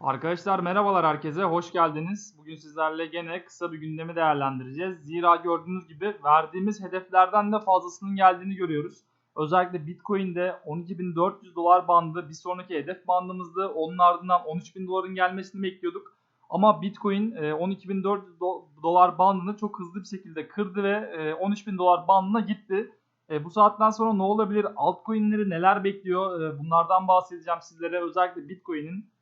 Arkadaşlar merhabalar herkese, hoş geldiniz. Bugün sizlerle gene kısa bir gündemi değerlendireceğiz. Zira gördüğünüz gibi verdiğimiz hedeflerden de fazlasının geldiğini görüyoruz. Özellikle Bitcoin'de 12.400 dolar bandı bir sonraki hedef bandımızdı. Onun ardından 13.000 doların gelmesini bekliyorduk. Ama Bitcoin e, 12.400 do- dolar bandını çok hızlı bir şekilde kırdı ve e, 13.000 dolar bandına gitti. E, bu saatten sonra ne olabilir? Altcoin'leri neler bekliyor? E, bunlardan bahsedeceğim sizlere. Özellikle Bitcoin'in e,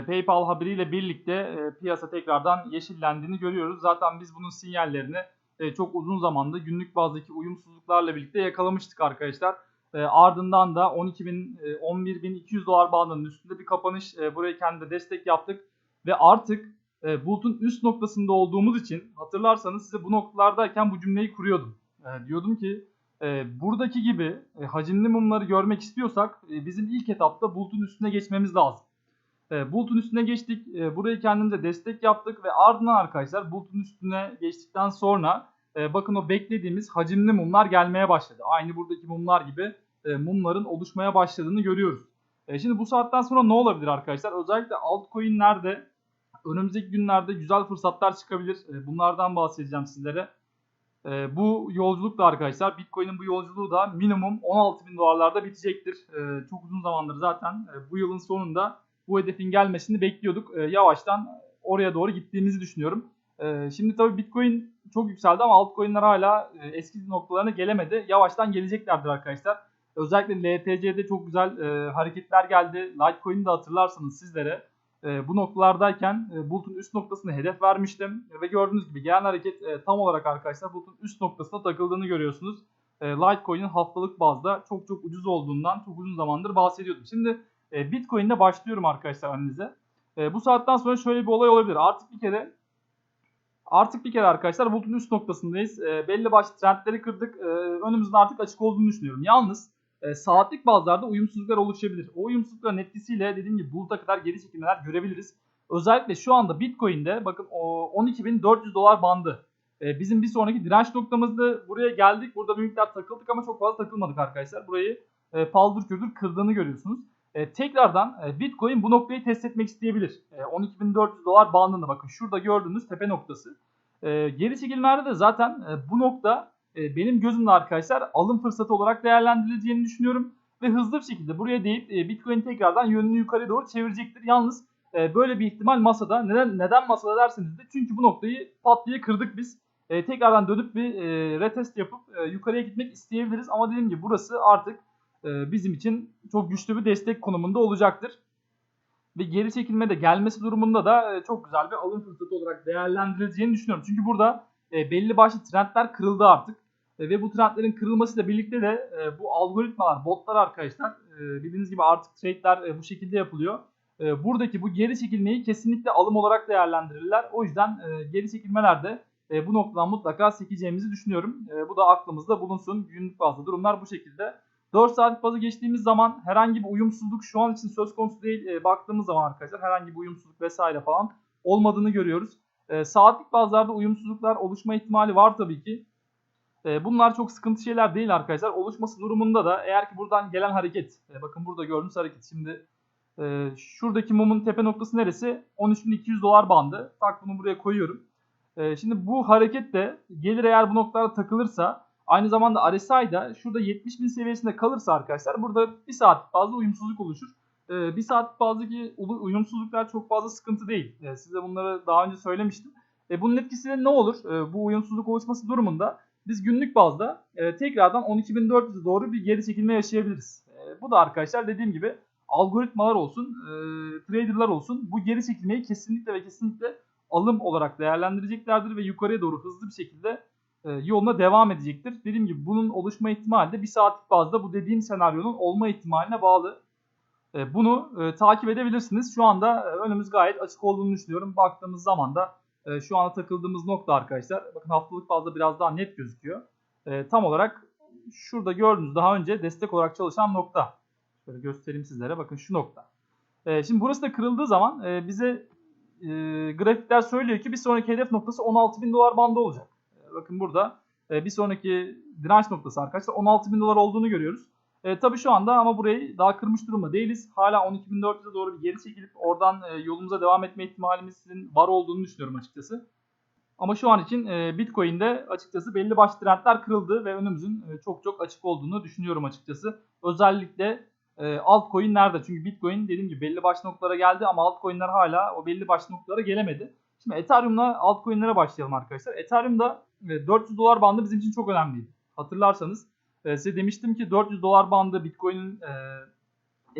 PayPal haberiyle birlikte e, piyasa tekrardan yeşillendiğini görüyoruz. Zaten biz bunun sinyallerini e, çok uzun zamanda günlük bazdaki uyumsuzluklarla birlikte yakalamıştık arkadaşlar. E, ardından da 12.000 e, 11.200 dolar bandının üstünde bir kapanış buraya kendi destek yaptık ve artık bulutun üst noktasında olduğumuz için hatırlarsanız size bu noktalardayken bu cümleyi kuruyordum. Diyordum ki buradaki gibi hacimli mumları görmek istiyorsak bizim ilk etapta bulutun üstüne geçmemiz lazım. E, bulutun üstüne geçtik. E, burayı kendimize destek yaptık ve ardından arkadaşlar bulutun üstüne geçtikten sonra e, bakın o beklediğimiz hacimli mumlar gelmeye başladı. Aynı buradaki mumlar gibi e, mumların oluşmaya başladığını görüyoruz. E, şimdi bu saatten sonra ne olabilir arkadaşlar? Özellikle altcoin'lerde önümüzdeki günlerde güzel fırsatlar çıkabilir. Bunlardan bahsedeceğim sizlere. Bu yolculuk da arkadaşlar Bitcoin'in bu yolculuğu da minimum 16 bin dolarlarda bitecektir. Çok uzun zamandır zaten bu yılın sonunda bu hedefin gelmesini bekliyorduk. E, yavaştan oraya doğru gittiğimizi düşünüyorum. E, şimdi tabii Bitcoin çok yükseldi ama altcoin'ler hala e, eski noktalarına gelemedi. Yavaştan geleceklerdir arkadaşlar. Özellikle LTC'de çok güzel e, hareketler geldi. Litecoin'i de hatırlarsanız sizlere e, bu noktalardayken e, bulutun üst noktasına hedef vermiştim. ve gördüğünüz gibi gelen hareket e, tam olarak arkadaşlar bulutun üst noktasına takıldığını görüyorsunuz. E, Litecoin'in haftalık bazda çok çok ucuz olduğundan çok uzun zamandır bahsediyordum. Şimdi e, Bitcoin'de başlıyorum arkadaşlar analize. E, bu saatten sonra şöyle bir olay olabilir. Artık bir kere artık bir kere arkadaşlar bulutun üst noktasındayız. E, belli başlı trendleri kırdık. E, önümüzün artık açık olduğunu düşünüyorum. Yalnız e, saatlik bazlarda uyumsuzluklar oluşabilir. O uyumsuzlukların etkisiyle dediğim gibi buluta kadar geri çekilmeler görebiliriz. Özellikle şu anda Bitcoin'de bakın o 12.400 dolar bandı. E, bizim bir sonraki direnç noktamızdı. Buraya geldik. Burada bir miktar takıldık ama çok fazla takılmadık arkadaşlar. Burayı e, paldır küldür kırdığını görüyorsunuz. E, tekrardan e, Bitcoin bu noktayı test etmek isteyebilir. E, 12.400 dolar bandında bakın şurada gördüğünüz tepe noktası. E, geri çekilmelerde de zaten e, bu nokta e, benim gözümde arkadaşlar alım fırsatı olarak değerlendirileceğini düşünüyorum. Ve hızlı bir şekilde buraya deyip e, Bitcoin tekrardan yönünü yukarı doğru çevirecektir. Yalnız e, böyle bir ihtimal masada. Neden neden masada derseniz de çünkü bu noktayı pat diye kırdık biz. E, tekrardan dönüp bir e, retest yapıp e, yukarıya gitmek isteyebiliriz. Ama dediğim gibi burası artık e, bizim için çok güçlü bir destek konumunda olacaktır. Ve geri çekilme de gelmesi durumunda da e, çok güzel bir alım fırsatı olarak değerlendirileceğini düşünüyorum. Çünkü burada e, belli başlı trendler kırıldı artık. E, ve bu trendlerin kırılmasıyla birlikte de e, bu algoritmalar, botlar arkadaşlar e, bildiğiniz gibi artık trade'ler e, bu şekilde yapılıyor. E, buradaki bu geri çekilmeyi kesinlikle alım olarak değerlendirirler. O yüzden e, geri çekilmelerde e, bu noktadan mutlaka sekeceğimizi düşünüyorum. E, bu da aklımızda bulunsun. Günlük bazda durumlar bu şekilde. 4 saat bazı geçtiğimiz zaman herhangi bir uyumsuzluk şu an için söz konusu değil. E, baktığımız zaman arkadaşlar herhangi bir uyumsuzluk vesaire falan olmadığını görüyoruz. E, saatlik bazlarda uyumsuzluklar oluşma ihtimali var tabii ki. E, bunlar çok sıkıntı şeyler değil arkadaşlar. Oluşması durumunda da eğer ki buradan gelen hareket, e, bakın burada gördüğünüz hareket şimdi e, şuradaki mumun tepe noktası neresi? 13.200 dolar bandı. Tak bunu buraya koyuyorum. E, şimdi bu hareket de gelir eğer bu noktalara takılırsa Aynı zamanda RSI'da şurada 70 bin seviyesinde kalırsa arkadaşlar burada bir saat fazla uyumsuzluk oluşur. Ee, bir saat fazlaki uyumsuzluklar çok fazla sıkıntı değil. Ee, size bunları daha önce söylemiştim. E, bunun etkisiyle ne olur? E, bu uyumsuzluk oluşması durumunda biz günlük bazda e, tekrardan 12.400'e doğru bir geri çekilme yaşayabiliriz. E, bu da arkadaşlar dediğim gibi algoritmalar olsun, e, traderlar olsun bu geri çekilmeyi kesinlikle ve kesinlikle alım olarak değerlendireceklerdir ve yukarıya doğru hızlı bir şekilde yoluna devam edecektir. Dediğim gibi bunun oluşma ihtimali de bir saatlik bazda bu dediğim senaryonun olma ihtimaline bağlı. E, bunu e, takip edebilirsiniz. Şu anda önümüz gayet açık olduğunu düşünüyorum. Baktığımız zaman da şu anda takıldığımız nokta arkadaşlar. Bakın haftalık bazda biraz daha net gözüküyor. Tam olarak şurada gördüğünüz daha önce destek olarak çalışan nokta. Şöyle göstereyim sizlere. Bakın şu nokta. Şimdi burası da kırıldığı zaman bize grafikler söylüyor ki bir sonraki hedef noktası 16.000 dolar bandı olacak bakın burada e, bir sonraki direnç noktası arkadaşlar 16 bin dolar olduğunu görüyoruz. E, tabii şu anda ama burayı daha kırmış durumda değiliz. Hala 12.400'e doğru bir geri çekilip oradan e, yolumuza devam etme ihtimalimizin var olduğunu düşünüyorum açıkçası. Ama şu an için e, Bitcoin'de açıkçası belli başlı trendler kırıldı ve önümüzün e, çok çok açık olduğunu düşünüyorum açıkçası. Özellikle e, altcoin nerede? Çünkü Bitcoin dediğim gibi belli başlı noktalara geldi ama altcoin'ler hala o belli başlı noktalara gelemedi. Şimdi Ethereum'la altcoin'lere başlayalım arkadaşlar. Ethereum'da e, 400 dolar bandı bizim için çok önemliydi. Hatırlarsanız e, size demiştim ki 400 dolar bandı Bitcoin'in e,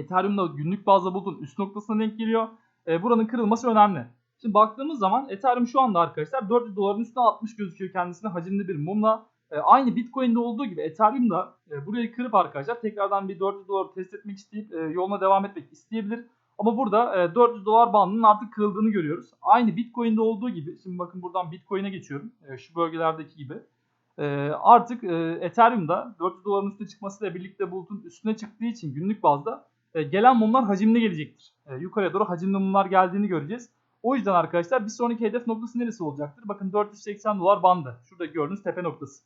Ethereum'da günlük bazda bulduğun üst noktasına denk geliyor. E, buranın kırılması önemli. Şimdi baktığımız zaman Ethereum şu anda arkadaşlar 400 doların üstüne 60 gözüküyor kendisine hacimli bir mumla. E, aynı Bitcoin'de olduğu gibi Ethereum da e, burayı kırıp arkadaşlar tekrardan bir 400 doları test etmek isteyip e, yoluna devam etmek isteyebilir. Ama burada e, 400 dolar bandının artık kırıldığını görüyoruz. Aynı Bitcoin'de olduğu gibi. Şimdi bakın buradan Bitcoin'e geçiyorum. E, şu bölgelerdeki gibi. E, artık e, Ethereum'da 400 doların üstüne çıkmasıyla birlikte bulutun üstüne çıktığı için günlük bazda e, gelen mumlar hacimli gelecektir. E, yukarıya doğru hacimli mumlar geldiğini göreceğiz. O yüzden arkadaşlar bir sonraki hedef noktası neresi olacaktır? Bakın 480 dolar bandı. Şurada gördüğünüz tepe noktası.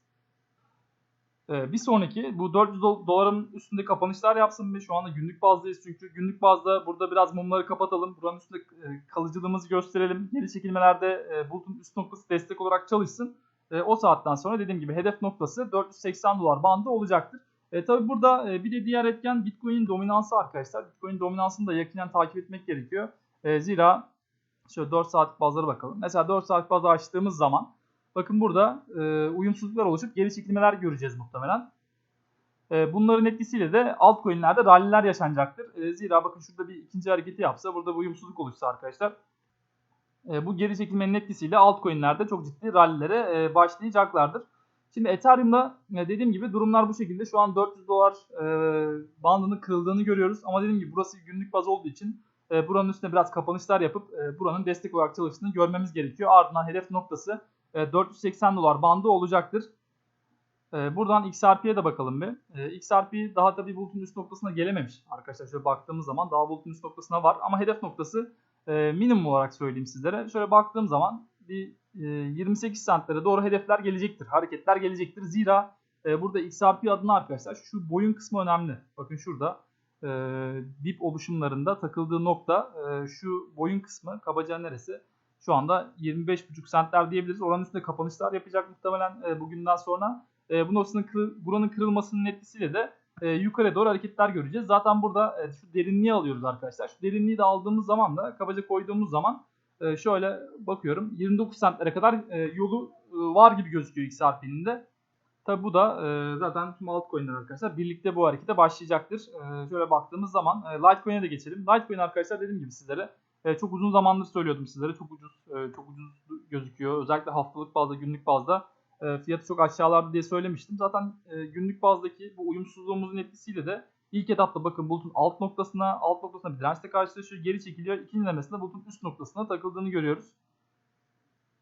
Ee, bir sonraki bu 400 doların üstünde kapanışlar yapsın ve şu anda günlük bazdayız çünkü günlük bazda burada biraz mumları kapatalım. Buranın üstünde e, kalıcılığımızı gösterelim. Geri çekilmelerde e, bulutun üst noktası destek olarak çalışsın. E, o saatten sonra dediğim gibi hedef noktası 480 dolar bandı olacaktır. E, tabi burada e, bir de diğer etken Bitcoin'in dominansı arkadaşlar. Bitcoin dominansını da yakinen takip etmek gerekiyor. Zira şöyle 4 saatlik bazlara bakalım. Mesela 4 saatlik bazı açtığımız zaman Bakın burada e, uyumsuzluklar oluşup geri çekilmeler göreceğiz muhtemelen. E, bunların etkisiyle de altcoin'lerde ralliler yaşanacaktır. E, zira bakın şurada bir ikinci hareketi yapsa burada bir uyumsuzluk oluşsa arkadaşlar. E, bu geri çekilmenin etkisiyle altcoin'lerde çok ciddi rallilere e, başlayacaklardır. Şimdi Ethereum'da e, dediğim gibi durumlar bu şekilde. Şu an 400 dolar e, bandının kırıldığını görüyoruz. Ama dediğim gibi burası günlük baz olduğu için e, buranın üstüne biraz kapanışlar yapıp e, buranın destek olarak çalıştığını görmemiz gerekiyor. Ardından hedef noktası 480 e, dolar bandı olacaktır. E, buradan XRP'ye de bakalım bir. E, XRP daha tabi bulutun üst noktasına gelememiş. Arkadaşlar şöyle baktığımız zaman daha bulutun üst noktasına var. Ama hedef noktası minimum olarak söyleyeyim sizlere. Şöyle baktığım zaman bir 28 centlere doğru hedefler gelecektir. Hareketler gelecektir. Zira burada XRP adına arkadaşlar şu boyun kısmı önemli. Bakın şurada dip oluşumlarında takıldığı nokta şu boyun kısmı kabaca neresi? Şu anda 25,5 centler diyebiliriz. Oranın üstünde kapanışlar yapacak muhtemelen e, bugünden sonra. E, bu noktasının kırıl, buranın kırılmasının etkisiyle de e, yukarı doğru hareketler göreceğiz. Zaten burada e, şu derinliği alıyoruz arkadaşlar. Şu derinliği de aldığımız zaman da kabaca koyduğumuz zaman e, şöyle bakıyorum 29 centlere kadar e, yolu e, var gibi gözüküyor XRP'nin de. Tabi bu da e, zaten tüm altcoin'ler arkadaşlar birlikte bu harekete başlayacaktır. E, şöyle baktığımız zaman e, Litecoin'e de geçelim. Litecoin arkadaşlar dediğim gibi sizlere e, çok uzun zamandır söylüyordum sizlere. Çok ucuz e, çok ucuz gözüküyor. Özellikle haftalık bazda, günlük bazda e, fiyatı çok aşağılarda diye söylemiştim. Zaten e, günlük bazdaki bu uyumsuzluğumuzun etkisiyle de ilk etapta bakın bulutun alt noktasına, alt noktasına bir dirençle karşılaşıyor. Geri çekiliyor. İkinci demesinde bulutun üst noktasına takıldığını görüyoruz.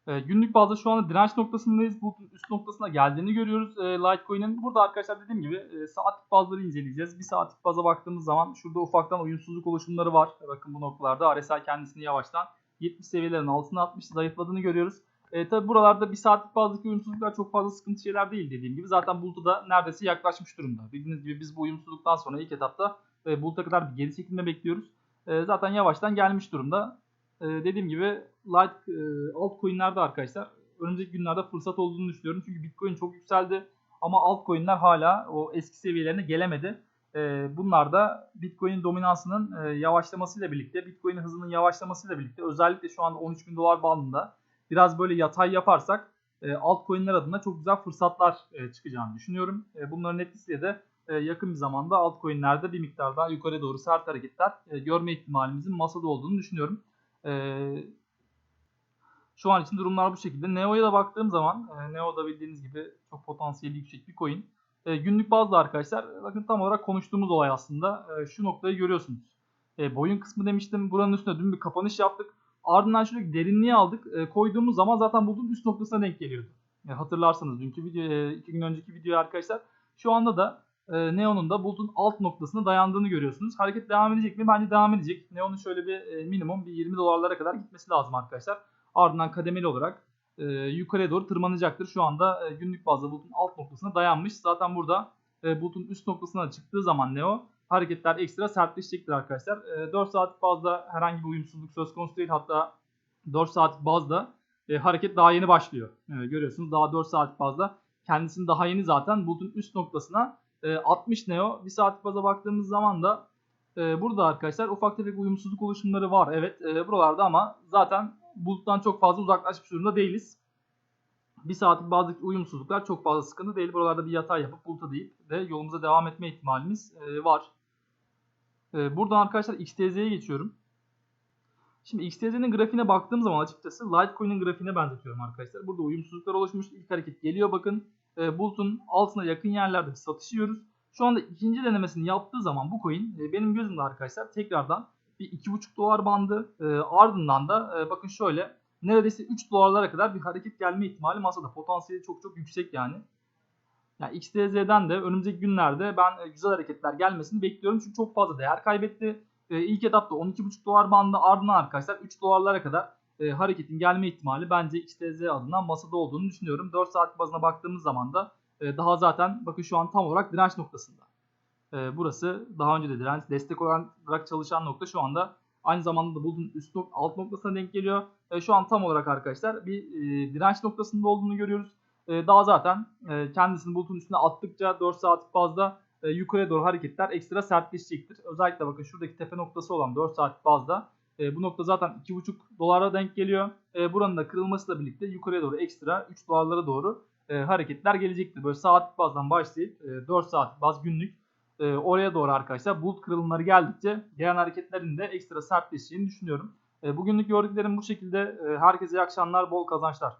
E, günlük bazda şu anda direnç noktasındayız. Bulutun üst noktasına geldiğini görüyoruz e, Litecoin'in. Burada arkadaşlar dediğim gibi e, saatlik bazları inceleyeceğiz. Bir saatlik baza baktığımız zaman şurada ufaktan uyumsuzluk oluşumları var. Bakın bu noktalarda RSI kendisini yavaştan 70 seviyelerin altına atmış zayıfladığını görüyoruz. E, tabi buralarda bir saatlik bazdaki uyumsuzluklar çok fazla sıkıntı şeyler değil dediğim gibi. Zaten bulutu da neredeyse yaklaşmış durumda. Bildiğiniz gibi biz bu uyumsuzluktan sonra ilk etapta e, buluta kadar bir geri çekilme bekliyoruz. E, zaten yavaştan gelmiş durumda. E, dediğim gibi light e, altcoin'lerde arkadaşlar önümüzdeki günlerde fırsat olduğunu düşünüyorum. Çünkü Bitcoin çok yükseldi ama altcoin'ler hala o eski seviyelerine gelemedi. E, bunlar da Bitcoin'in dominansının e, yavaşlamasıyla birlikte, Bitcoin'in hızının yavaşlamasıyla birlikte özellikle şu anda 13 bin dolar bandında biraz böyle yatay yaparsak e, altcoin'ler adına çok güzel fırsatlar e, çıkacağını düşünüyorum. E, bunların etkisiyle de e, yakın bir zamanda altcoin'lerde bir miktar daha yukarı doğru sert hareketler görme ihtimalimizin masada olduğunu düşünüyorum. E, şu an için durumlar bu şekilde. Neo'ya da baktığım zaman, e, Neo da bildiğiniz gibi çok potansiyeli yüksek bir coin. E, günlük bazda arkadaşlar, bakın tam olarak konuştuğumuz olay aslında. E, şu noktayı görüyorsunuz. E, boyun kısmı demiştim. Buranın üstüne dün bir kapanış yaptık. Ardından şöyle derinliği aldık. Koyduğumuz zaman zaten bulduğum üst noktasına denk geliyordu. Hatırlarsanız dünkü video, iki gün önceki video arkadaşlar. Şu anda da e, Neon'un da bulutun alt noktasına dayandığını görüyorsunuz. Hareket devam edecek mi? Bence devam edecek. Neon'un şöyle bir e, minimum bir 20 dolarlara kadar gitmesi lazım arkadaşlar. Ardından kademeli olarak e, yukarıya doğru tırmanacaktır. Şu anda e, günlük bazda bulutun alt noktasına dayanmış. Zaten burada e, bulutun üst noktasına çıktığı zaman Neo hareketler ekstra sertleşecektir arkadaşlar. E, 4 saatlik bazda herhangi bir uyumsuzluk söz konusu değil. Hatta 4 saatlik bazda e, hareket daha yeni başlıyor. E, görüyorsunuz daha 4 saatlik bazda kendisini daha yeni zaten bulutun üst noktasına e, 60 Neo. 1 saatlik baza baktığımız zaman da e, burada arkadaşlar ufak tefek uyumsuzluk oluşumları var. Evet e, buralarda ama zaten buluttan çok fazla uzaklaşmış durumda değiliz. Bir saatlik bazı uyumsuzluklar çok fazla sıkıntı değil. Buralarda bir yatay yapıp buluta deyip de yolumuza devam etme ihtimalimiz e, var. E, buradan arkadaşlar XTZ'ye geçiyorum. Şimdi XTZ'nin grafiğine baktığım zaman açıkçası Litecoin'in grafiğine benzetiyorum arkadaşlar. Burada uyumsuzluklar oluşmuş. İlk hareket geliyor bakın. E, bulutun altına yakın yerlerde bir satış yiyoruz. Şu anda ikinci denemesini yaptığı zaman bu coin e, benim gözümde arkadaşlar tekrardan bir 2,5 dolar bandı. E, ardından da e, bakın şöyle neredeyse 3 dolarlara kadar bir hareket gelme ihtimali masada. Potansiyeli çok çok yüksek yani. Yani XTZ'den de önümüzdeki günlerde ben güzel hareketler gelmesini bekliyorum. Çünkü çok fazla değer kaybetti. E, ilk etapta 12,5 dolar bandı ardından arkadaşlar 3 dolarlara kadar e, hareketin gelme ihtimali bence XTZ adından masada olduğunu düşünüyorum. 4 saat bazına baktığımız zaman da e, daha zaten bakın şu an tam olarak direnç noktasında. E, burası daha önce de direnç destek olarak çalışan nokta şu anda aynı zamanda da bulutun üst nok alt noktasına denk geliyor. E, şu an tam olarak arkadaşlar bir e, direnç noktasında olduğunu görüyoruz. E, daha zaten e, kendisini bulutun üstüne attıkça 4 saatlik bazda e, yukarıya doğru hareketler ekstra sertleşecektir. Özellikle bakın şuradaki tepe noktası olan 4 saatlik bazda e, bu nokta zaten 2,5 dolara denk geliyor. E, buranın da kırılmasıyla birlikte yukarıya doğru ekstra 3 dolarlara doğru e, hareketler gelecektir. Böyle saatlik bazdan başlayıp e, 4 saatlik baz günlük e, oraya doğru arkadaşlar bulut kırılımları geldikçe gelen hareketlerin de ekstra sertleşeceğini düşünüyorum. E, bugünlük gördüklerim bu şekilde. E, herkese iyi akşamlar, bol kazançlar.